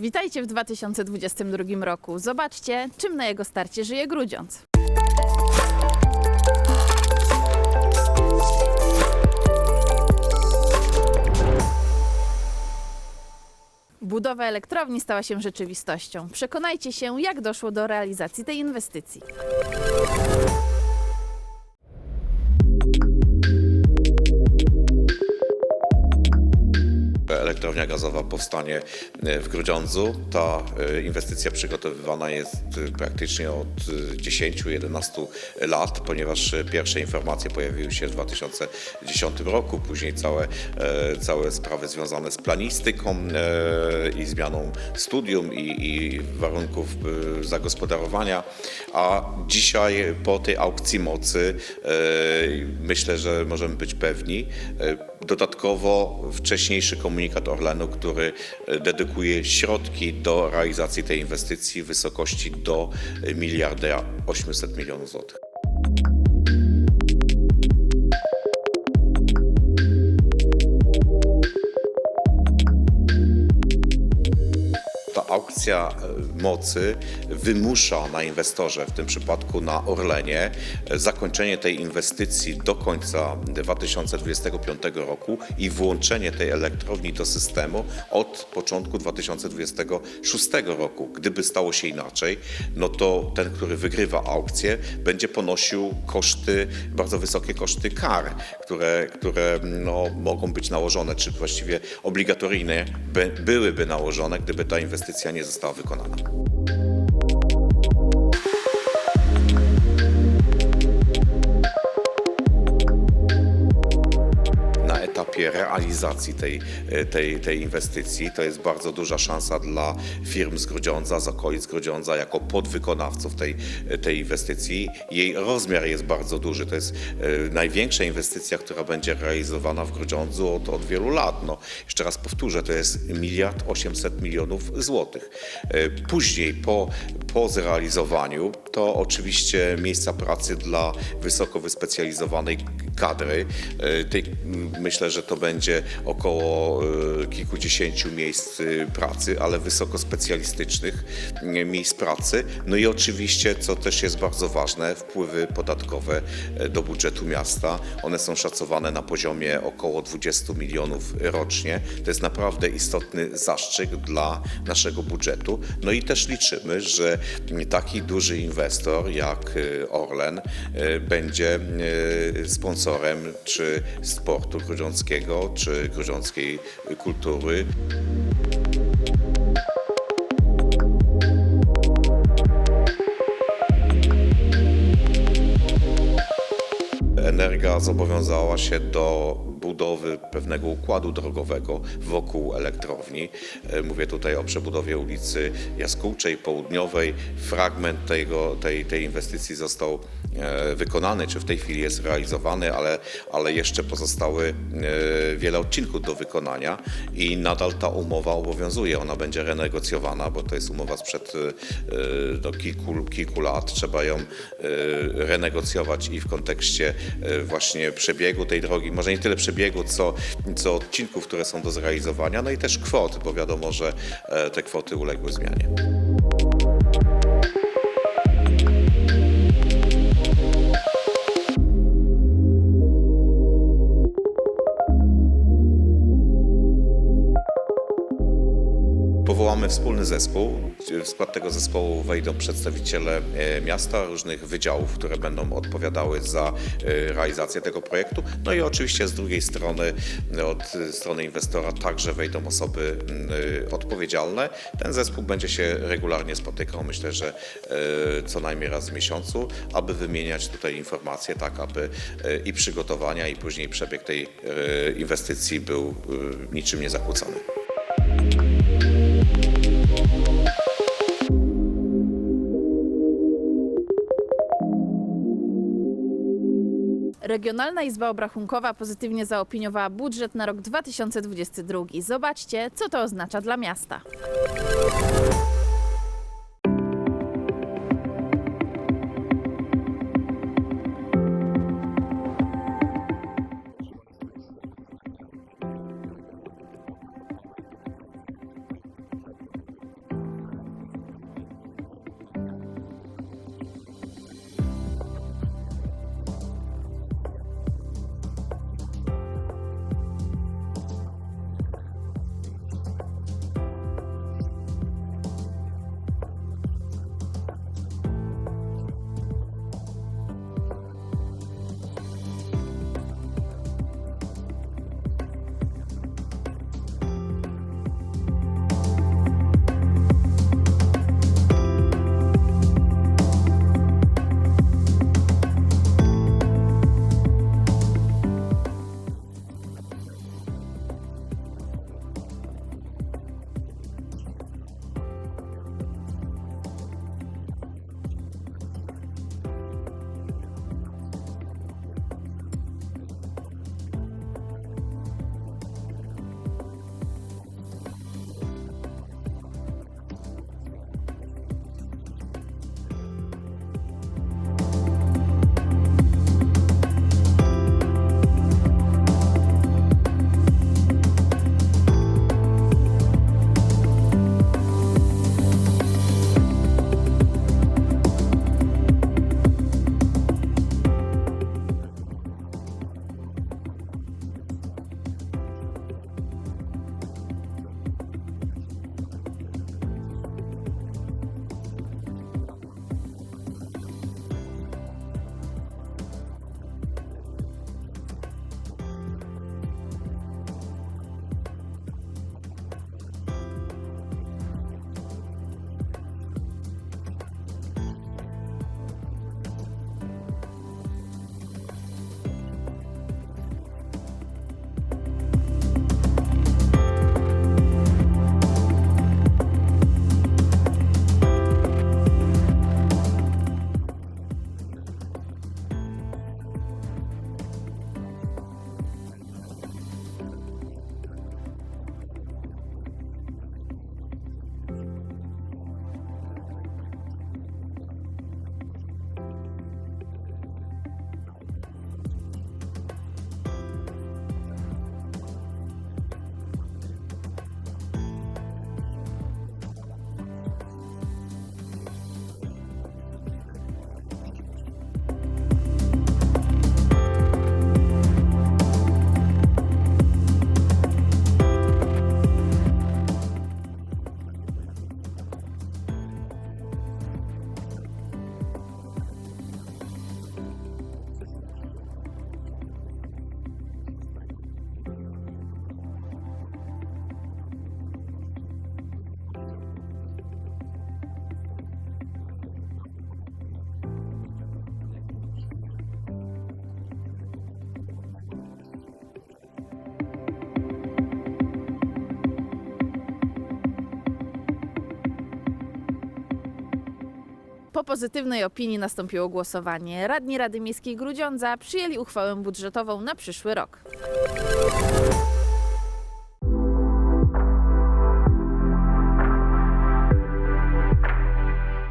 Witajcie w 2022 roku. Zobaczcie, czym na jego starcie żyje Grudziądz. Budowa elektrowni stała się rzeczywistością. Przekonajcie się, jak doszło do realizacji tej inwestycji. Elektrownia gazowa powstanie e, w Grudziądzu. Ta e, inwestycja przygotowywana jest e, praktycznie od e, 10-11 lat, ponieważ pierwsze informacje pojawiły się w 2010 roku, później całe, całe sprawy związane z planistyką i zmianą studium i, i warunków zagospodarowania, a dzisiaj po tej aukcji mocy myślę, że możemy być pewni, Dodatkowo wcześniejszy komunikat Orlenu, który e, dedykuje środki do realizacji tej inwestycji w wysokości do miliarda 800 milionów złotych. Aukcja e, mocy wymusza na inwestorze, w tym przypadku na Orlenie, zakończenie tej inwestycji do końca 2025 roku i włączenie tej elektrowni do systemu od początku 2026 roku. Gdyby stało się inaczej, no to ten, który wygrywa aukcję, będzie ponosił koszty, bardzo wysokie koszty kar, które, które no, mogą być nałożone, czy właściwie obligatoryjne by, byłyby nałożone, gdyby ta inwestycja nie została wykonana. Realizacji tej, tej, tej inwestycji. To jest bardzo duża szansa dla firm z Grudziądza, z okolic Grudziądza, jako podwykonawców tej, tej inwestycji. Jej rozmiar jest bardzo duży. To jest e, największa inwestycja, która będzie realizowana w Grudziądzu od, od wielu lat. No, jeszcze raz powtórzę, to jest miliard 800 milionów złotych. E, Później, po, po zrealizowaniu, to oczywiście miejsca pracy dla wysoko wyspecjalizowanej kadry. E, Tej, myślę, że to będzie około e, kilkudziesięciu miejsc e, pracy, ale wysoko specjalistycznych m, miejsc pracy. No i oczywiście, co też jest bardzo ważne, wpływy podatkowe do budżetu miasta. One są szacowane na poziomie około 20 milionów rocznie. To jest naprawdę istotny zastrzyk dla naszego budżetu. No i też liczymy, że taki duży inwestor jak Orlen będzie sponsorem czy sportu grudziąckiego, czy grudziąckiej kultury. Energa zobowiązała się do budowy pewnego układu drogowego wokół elektrowni. E, Mówię tutaj o przebudowie ulicy Jaskółczej Południowej. Fragment tego, tej, tej inwestycji został wykonany, czy w tej chwili jest realizowany, ale, ale jeszcze pozostały e, wiele odcinków do wykonania i nadal ta umowa obowiązuje. Ona będzie renegocjowana, bo to jest umowa sprzed e, do kilku, kilku lat. Trzeba ją e, renegocjować i w kontekście e, właśnie przebiegu tej drogi, może nie tyle przebiegu, co, co odcinków, które są do zrealizowania, no i też kwot, bo wiadomo, że e, te kwoty uległy zmianie. Wspólny zespół. W skład tego zespołu wejdą przedstawiciele e, miasta, różnych wydziałów, które będą odpowiadały za e, realizację tego projektu. No i oczywiście z drugiej strony, e, od strony inwestora także wejdą osoby m, e, odpowiedzialne. Ten zespół będzie się regularnie spotykał, myślę, że co najmniej raz w miesiącu, aby wymieniać tutaj informacje, tak aby i przygotowania, i później przebieg tej inwestycji był niczym nie Regionalna Izba Obrachunkowa pozytywnie zaopiniowała budżet na rok 2022. Zobaczcie, co to oznacza dla miasta. Po pozytywnej opinii nastąpiło głosowanie. Radni Rady Miejskiej Grudziądza przyjęli uchwałę budżetową na przyszły rok.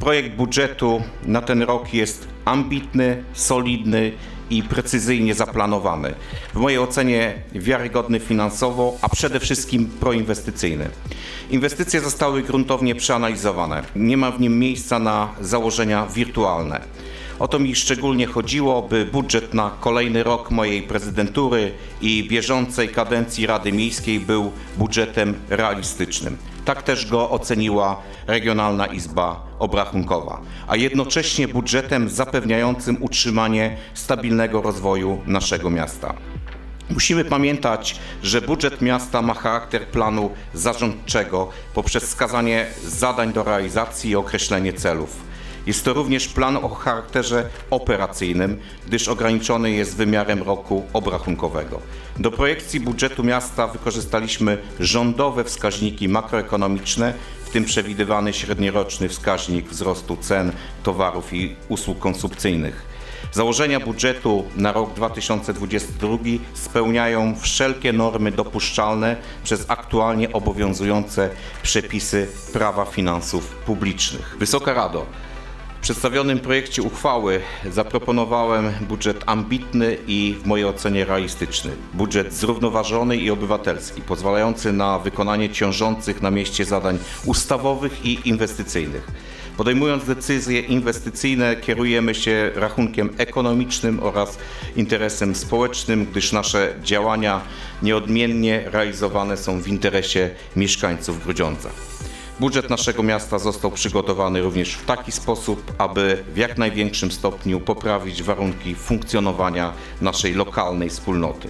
Projekt budżetu na ten rok jest ambitny, solidny i precyzyjnie zaplanowany. W mojej ocenie wiarygodny finansowo, a przede wszystkim proinwestycyjny. Inwestycje zostały gruntownie przeanalizowane. Nie ma w nim miejsca na założenia wirtualne. O to mi szczególnie chodziło, by budżet na kolejny rok mojej prezydentury i bieżącej kadencji Rady Miejskiej był budżetem realistycznym. Tak też go oceniła Regionalna Izba Obrachunkowa, a jednocześnie budżetem zapewniającym utrzymanie stabilnego rozwoju naszego miasta. Musimy pamiętać, że budżet miasta ma charakter planu zarządczego poprzez wskazanie zadań do realizacji i określenie celów. Jest to również plan o charakterze operacyjnym, gdyż ograniczony jest wymiarem roku obrachunkowego. Do projekcji budżetu miasta wykorzystaliśmy rządowe wskaźniki makroekonomiczne, w tym przewidywany średnioroczny wskaźnik wzrostu cen towarów i usług konsumpcyjnych. Założenia budżetu na rok 2022 spełniają wszelkie normy dopuszczalne przez aktualnie obowiązujące przepisy prawa finansów publicznych. Wysoka Rado, przedstawionym projekcie uchwały zaproponowałem budżet ambitny i w mojej ocenie realistyczny. Budżet zrównoważony i obywatelski, pozwalający na wykonanie ciążących na mieście zadań ustawowych i inwestycyjnych. Podejmując decyzje inwestycyjne, kierujemy się rachunkiem ekonomicznym oraz interesem społecznym, gdyż nasze działania nieodmiennie realizowane są w interesie mieszkańców Grudziądza. Budżet naszego miasta został przygotowany również w taki sposób, aby w jak największym stopniu poprawić warunki funkcjonowania naszej lokalnej wspólnoty.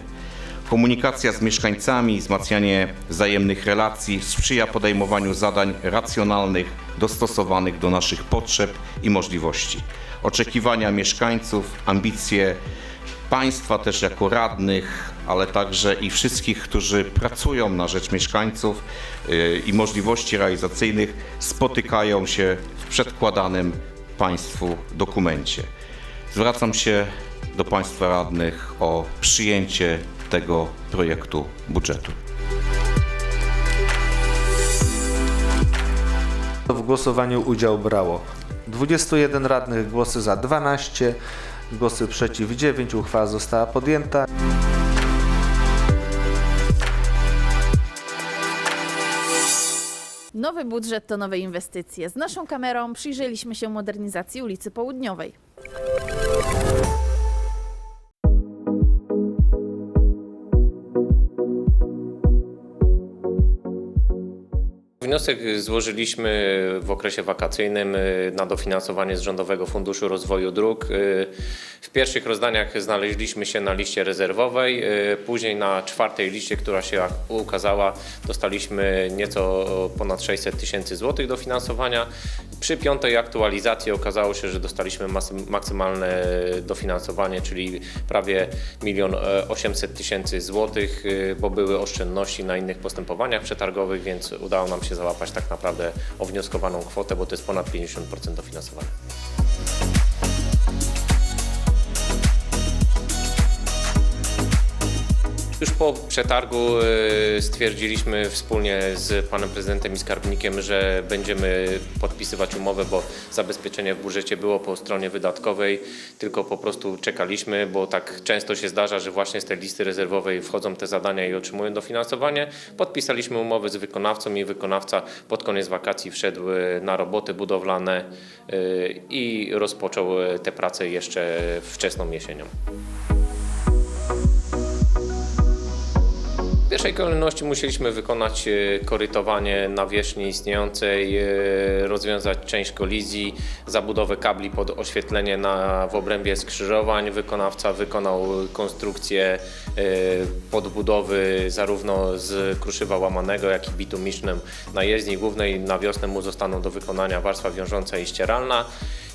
Komunikacja z mieszkańcami, wzmacnianie wzajemnych relacji sprzyja podejmowaniu zadań racjonalnych, dostosowanych do naszych potrzeb i możliwości. Oczekiwania mieszkańców, ambicje państwa też jako radnych, ale także i wszystkich, którzy pracują na rzecz mieszkańców yy, i możliwości realizacyjnych spotykają się w przedkładanym państwu dokumencie. Zwracam się do państwa radnych o przyjęcie tego projektu budżetu. W głosowaniu udział brało 21 radnych, głosy za 12, głosy przeciw 9. Uchwała została podjęta. Nowy budżet to nowe inwestycje. Z naszą kamerą przyjrzeliśmy się modernizacji ulicy Południowej. Wniosek złożyliśmy w okresie wakacyjnym y, na dofinansowanie z Rządowego Funduszu Rozwoju Dróg. W pierwszych rozdaniach znaleźliśmy się na liście rezerwowej, y, później na czwartej liście, która się ukazała, dostaliśmy nieco ponad 600 tysięcy złotych dofinansowania. Przy piątej aktualizacji okazało się, że dostaliśmy maksymalne dofinansowanie, czyli prawie 1 800 tysięcy złotych, y, bo były oszczędności na innych postępowaniach przetargowych, więc udało nam się załapać tak naprawdę o wnioskowaną kwotę, bo to jest ponad 50% dofinansowania. Już po przetargu y, stwierdziliśmy wspólnie z panem prezydentem i skarbnikiem, że będziemy podpisywać umowę, bo zabezpieczenie w budżecie było po stronie wydatkowej, tylko po prostu czekaliśmy, bo tak często się zdarza, że właśnie z tej listy rezerwowej wchodzą te zadania i otrzymują dofinansowanie. Podpisaliśmy umowę z wykonawcą i wykonawca pod koniec wakacji wszedł y, na roboty budowlane y, i rozpoczął te prace jeszcze wczesną jesienią. Pierwszej kolejności musieliśmy wykonać e, korytowanie nawierzchni istniejącej, e, rozwiązać część kolizji, zabudowę kabli pod oświetlenie na, w obrębie skrzyżowań. Wykonawca wykonał konstrukcję e, podbudowy zarówno z kruszywa łamanego, jak i bitumicznym na jezdni głównej. Na wiosnę mu zostaną do wykonania warstwa wiążąca i ścieralna.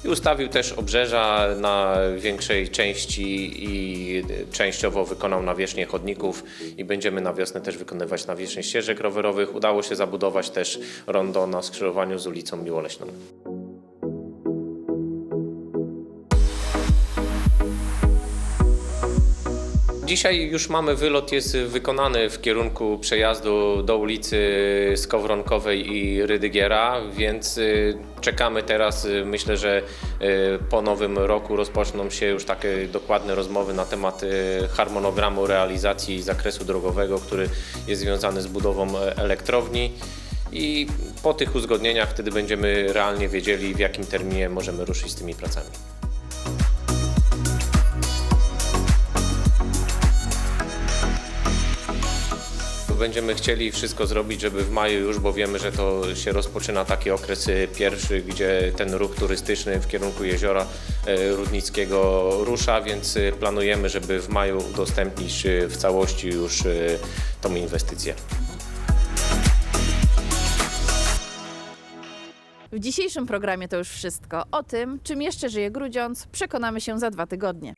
I ustawił też obrzeża na większej części i częściowo wykonał nawierzchnię chodników i będziemy na wiosnę też wykonywać nawierzchnię ścieżek rowerowych. Udało się zabudować też rondo na skrzyżowaniu z ulicą Miłoleśną. Dzisiaj już mamy wylot, jest wykonany w kierunku przejazdu do ulicy Skowronkowej i Rydygiera, więc y, czekamy teraz. Myślę, że y, po nowym roku rozpoczną się już takie dokładne rozmowy na temat y, harmonogramu realizacji zakresu drogowego, który jest związany z budową elektrowni. I po tych uzgodnieniach wtedy będziemy realnie wiedzieli, w jakim terminie możemy ruszyć z tymi pracami. Będziemy chcieli wszystko zrobić, żeby w maju już, bo wiemy, że to się rozpoczyna taki okres pierwszy, gdzie ten ruch turystyczny w kierunku jeziora e, Rudnickiego rusza, więc y, planujemy, żeby w maju udostępnić y, w całości już tą inwestycję. W dzisiejszym programie to już wszystko. O tym, czym jeszcze żyje Grudziądz, przekonamy się za dwa tygodnie.